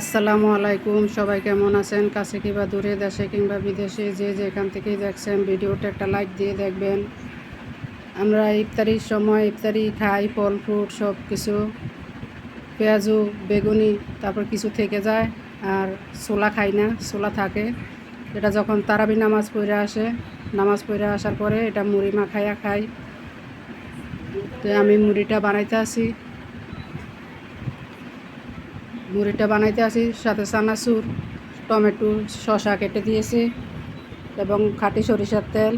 আসসালামু আলাইকুম, সবাই কেমন আছেন? কাছে কিংবা দূরে, দেশে কিংবা বিদেশে, যে যেখান থেকেই দেখছেন ভিডিওটা একটা লাইক দিয়ে দেখবেন। আমরা ইফতারির সময়, ইফতারি খাই, ফল, ফ্রুট, সব কিছু। পেঁয়াজু, বেগুনি, তারপর কিছু থেকে যায়, আর ছোলা খাই না, ছোলা থাকে। এটা যখন তারাবি নামাজ পড়ে আসে, নামাজ পড়ে আসার পরে এটা মুড়ি মাখাইয়া খাই। তো আমি মুড়িটা বানাইতে আসি। মুড়িটা বানাইতে আসি, সাথে চানাচুর, টমেটো, শসা কেটে দিয়েছি এবং খাটি সরিষার তেল।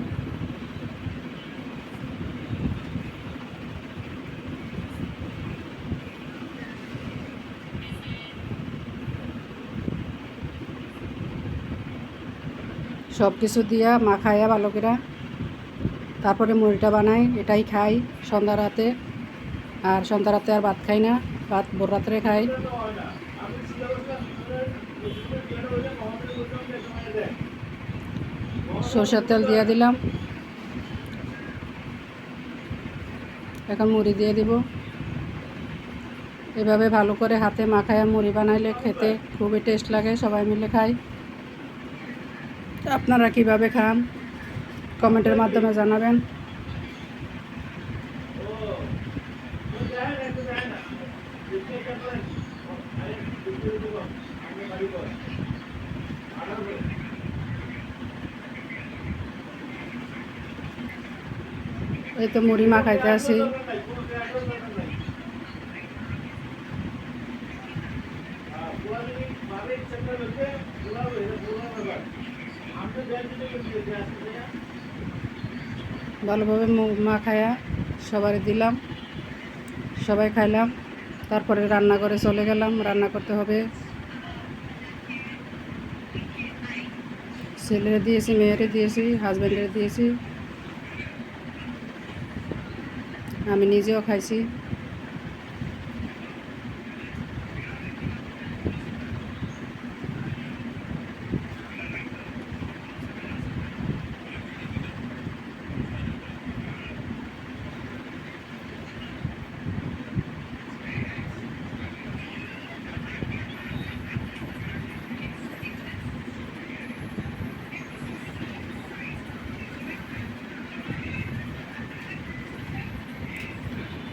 সব কিছু দিয়া মাখাইয়া ভালো করে তারপরে মুড়িটা বানাই, এটাই খাই সন্ধ্যা রাতে। আর সন্ধ্যা রাতে আর ভাত খাই না, ভাত ভোর রাত্রে খাই। সরষের তেল দিয়ে দিলাম। এখন মুড়ি দিয়ে দিব। এভাবে ভালো করে হাতে মাখায় মুড়ি বানাইলে খেতে খুবই টেস্ট লাগে, সবাই মিলে খাই। আপনারা কীভাবে খান, কমেন্টের মাধ্যমে জানাবেন। এই তো মুড়ি মাখাইতে আসি। ভালোভাবে মু- মাখায়া সবারই দিলাম, সবাই খাইলাম, তারপরে রান্না করে চলে গেলাম, রান্না করতে হবে। ছেলেরে দিয়েছি, মেয়েরে দিয়েছি হাজব্যান্ডের দিয়েছি। আমি নিজেও খাইছি।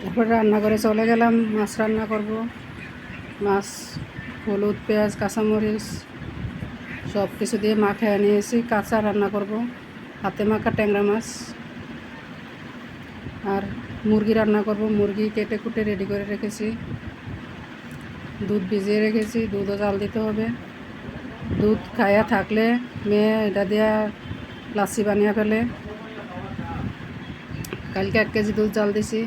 তারপর রান্না করে চলে গেলাম, মাছ রান্না করব। মাছ, হলুদ, পেঁয়াজ, কাঁচামরিচ সব কিছু দিয়ে মাখায় নিয়েছি, কাঁচা রান্না করব। হাতে মাখা ট্যাংরা মাছ আর মুরগি রান্না করব। মুরগি কেটে কুটে রেডি করে রেখেছি। দুধ ভিজিয়ে রেখেছি, দুধও জাল দিতে হবে। দুধ খায়া থাকলে মেয়ে এটা দিয়া লাচ্ছি বানিয়ে ফেলে। কালকে এক কেজি দুধ জাল দিছি।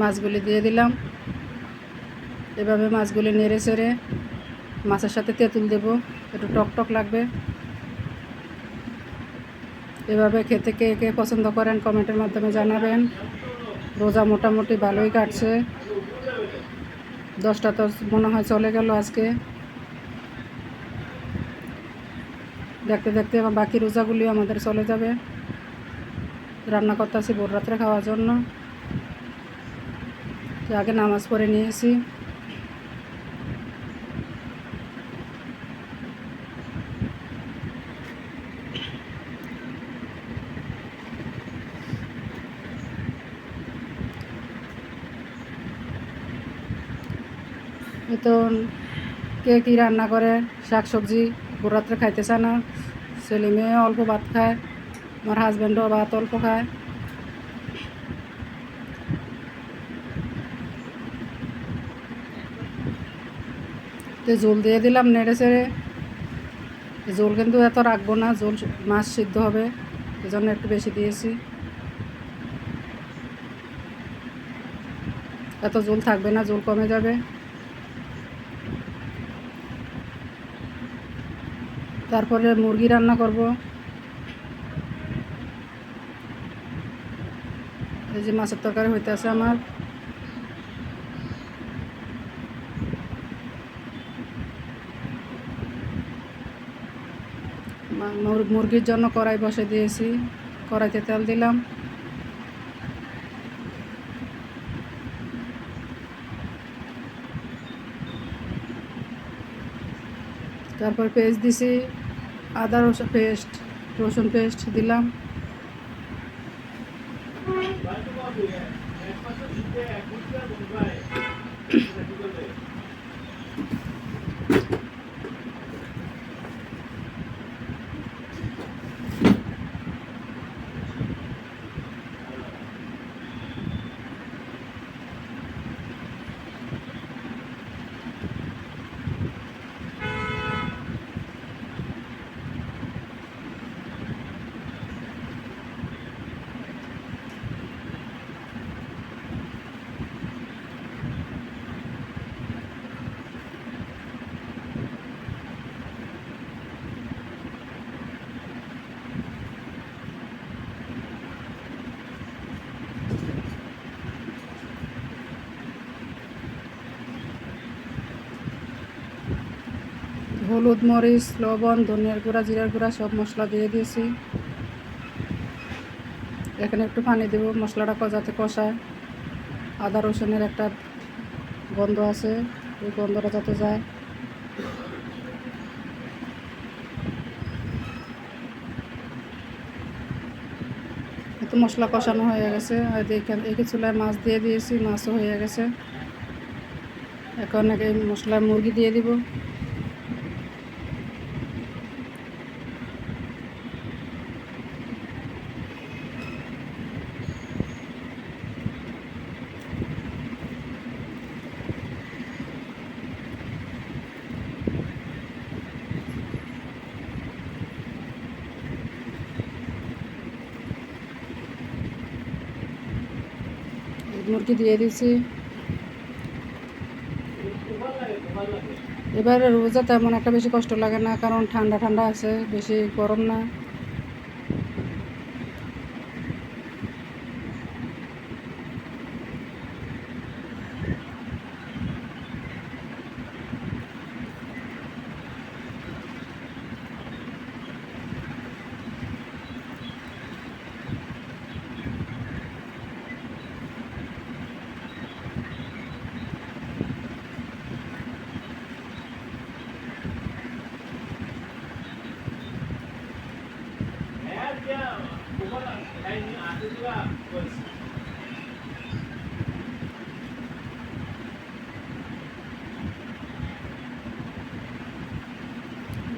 মাছগুলি দিয়ে দিলাম। এভাবে মাছগুলি নেড়ে চেড়ে মাছের সাথে তেঁতুল দেবো। একটু টক টক লাগবে। এভাবে খেতে কে কে পছন্দ করেন কমেন্টের মাধ্যমে জানাবেন। রোজা মোটামুটি ভালোই কাটছে। দশটা তো মনে হয় চলে গেল আজকে। দেখতে দেখতে বাকি রোজাগুলিও আমাদের চলে যাবে। রান্না করতে আসি ভোর রাত্রে খাওয়ার জন্য। তো আগে নামাজ পড়ে নিয়েছি। তো কে কী রান্না করে? শাক সবজি রাত্রে খাইতেছে না। ছেলে মেয়ে অল্প ভাত খায়, আমার হাজব্যান্ডও ভাত অল্প খায়। তো জল দিয়ে দিলাম নেড়ে চেড়ে। জল কিন্তু এত রাখব না, জল মাছ সিদ্ধ হবে, এজন্য একটু বেশি দিয়েছি। এত জল থাকবে না, জল কমে যাবে। তারপরে মুরগি রান্না করব। এই যে মাছের তরকারি হইতে আছে আমার। মুরগির জন্য কড়াই বসে দিয়েছি। কড়াইতে তেল দিলাম। তারপর পেস্ট দিছি। আদা রসুন পেস্ট রসুন পেস্ট দিলাম। হলুদ, মরিচ, লবণ, ধনিয়ার গুঁড়া, জিরার গুঁড়া, সব মশলা দিয়ে দিয়েছি। এখানে একটু পানি দেবো, মশলাটা যাতে কষায়। আদা, রসুনের একটা গন্ধ আছে ওই গন্ধটা যাতে যায়। একটু মশলা কষানো হয়ে গেছে। আর এখানে এই চুলায় মাছ দিয়ে দিয়েছি, মাছও হয়ে গেছে। এখন এই মশলায় মুরগি দিয়ে দিব। মুরগি দিয়ে দিয়েছি। এবার রোজা তেমন একটা বেশি কষ্ট লাগে না, কারণ ঠান্ডা ঠান্ডা আছে, বেশি গরম না।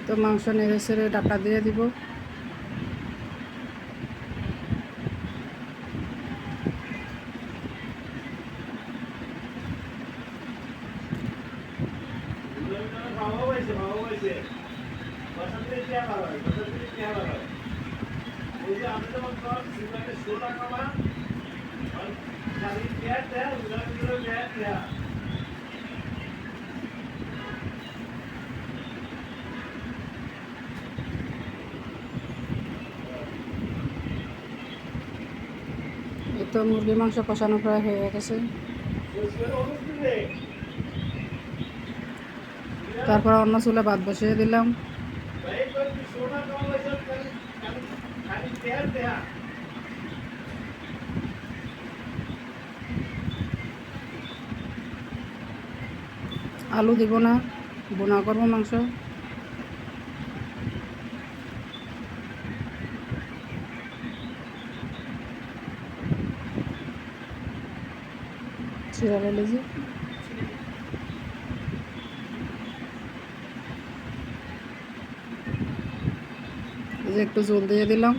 তো মাংস নেড়ে সেড়ে ডাটা দিয়ে দিব Yeah. তো মুরগি মাংস কষানো প্রায় হয়ে গেছে। তারপর অন্য চুলে ভাত বসিয়ে দিলাম। আলু দিব না, বোনা করব মাংস। চিরা লেজি এই যে একটু জল দিয়ে দিলাম।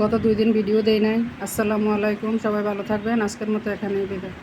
গত দুই দিন ভিডিও দেই নাই। আসসালামু আলাইকুম, সবাই ভালো থাকবেন। আজকের মতো এখানেই বিদায়।